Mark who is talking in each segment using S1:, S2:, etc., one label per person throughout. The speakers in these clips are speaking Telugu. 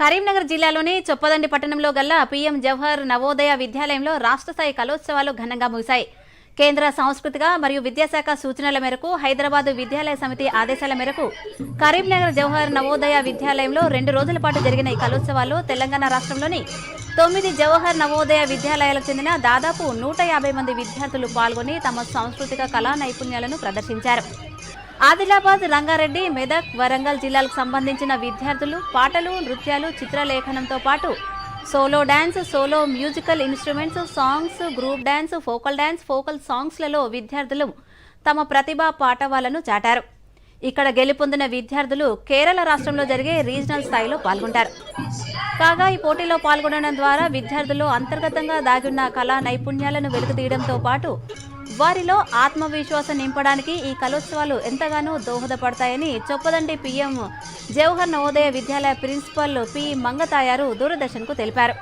S1: కరీంనగర్ జిల్లాలోని చొప్పదండి పట్టణంలో గల పీఎం జవహర్ నవోదయ విద్యాలయంలో రాష్ట్ర స్థాయి కలోత్సవాలు ఘనంగా ముగిశాయి. కేంద్ర సాంస్కృతిక మరియు విద్యాశాఖ సూచనల మేరకు హైదరాబాద్ విద్యాలయ సమితి ఆదేశాల మేరకు కరీంనగర్ జవహర్ నవోదయ విద్యాలయంలో రెండు రోజుల పాటు జరిగిన ఈ కలోత్సవాల్లో తెలంగాణ రాష్ట్రంలోని తొమ్మిది జవహర్ నవోదయ విద్యాలయాలకు చెందిన దాదాపు నూట యాభై మంది విద్యార్థులు పాల్గొని తమ సాంస్కృతిక కళా నైపుణ్యాలను ప్రదర్శించారు. ఆదిలాబాద్ రంగారెడ్డి మెదక్ వరంగల్ జిల్లాలకు సంబంధించిన విద్యార్థులు పాటలు నృత్యాలు చిత్రలేఖనంతో పాటు solo dance solo musical instruments songs group dance focal dance focal సాంగ్స్లలో విద్యార్థులు తమ ప్రతిభా పాఠవాలను చాటారు. ఇక్కడ గెలుపొందిన విద్యార్థులు కేరళ రాష్ట్రంలో జరిగే రీజనల్ స్థాయిలో పాల్గొంటారు. కాగా ఈ పోటీలో పాల్గొనడం ద్వారా విద్యార్థులు అంతర్గతంగా దాగున్న కళా నైపుణ్యాలను వెలుగుతీయడంతో పాటు వారిలో ఆత్మవిశ్వాసం నింపడానికి ఈ కలోత్సవాలు ఎంతగానో దోహదపడతాయని Choppadandi PM Jawahar Navodaya Vidyalaya principal P Mangatayaru దూరదర్శన్కు తెలిపారు.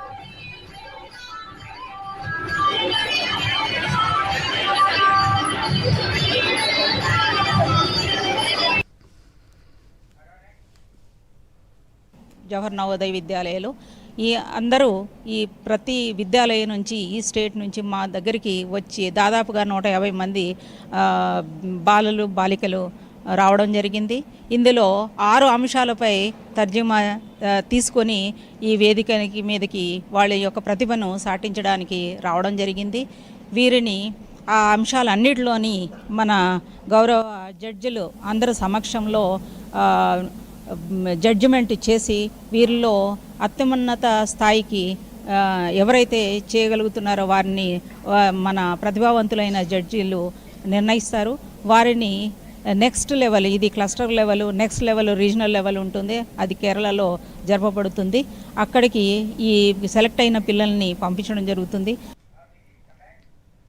S2: జవహర్ నవోదయ విద్యాలయాలు ఈ అందరూ ఈ ప్రతి విద్యాలయం నుంచి ఈ స్టేట్ నుంచి మా దగ్గరికి వచ్చి దాదాపుగా నూట యాభై మంది బాలలు బాలికలు రావడం జరిగింది. ఇందులో ఆరు అంశాలపై తర్జుమా తీసుకొని ఈ వేదికకి మీదకి వాళ్ళ యొక్క ప్రతిభను సాటించడానికి రావడం జరిగింది. వీరిని ఆ అంశాలన్నిటిలోని మన గౌరవ జడ్జిలు అందరి సమక్షంలో జడ్జిమెంట్ చేసి వీరిలో అత్యున్నత స్థాయికి ఎవరైతే చేయగలుగుతున్నారో వారిని మన ప్రతిభావంతులైన జడ్జీలు నిర్ణయిస్తారు. వారిని నెక్స్ట్ లెవెల్ ఇది cluster level next level regional level ఉంటుంది. అది కేరళలో జరపబడుతుంది. అక్కడికి ఈ సెలెక్ట్ అయిన పిల్లల్ని పంపించడం జరుగుతుంది.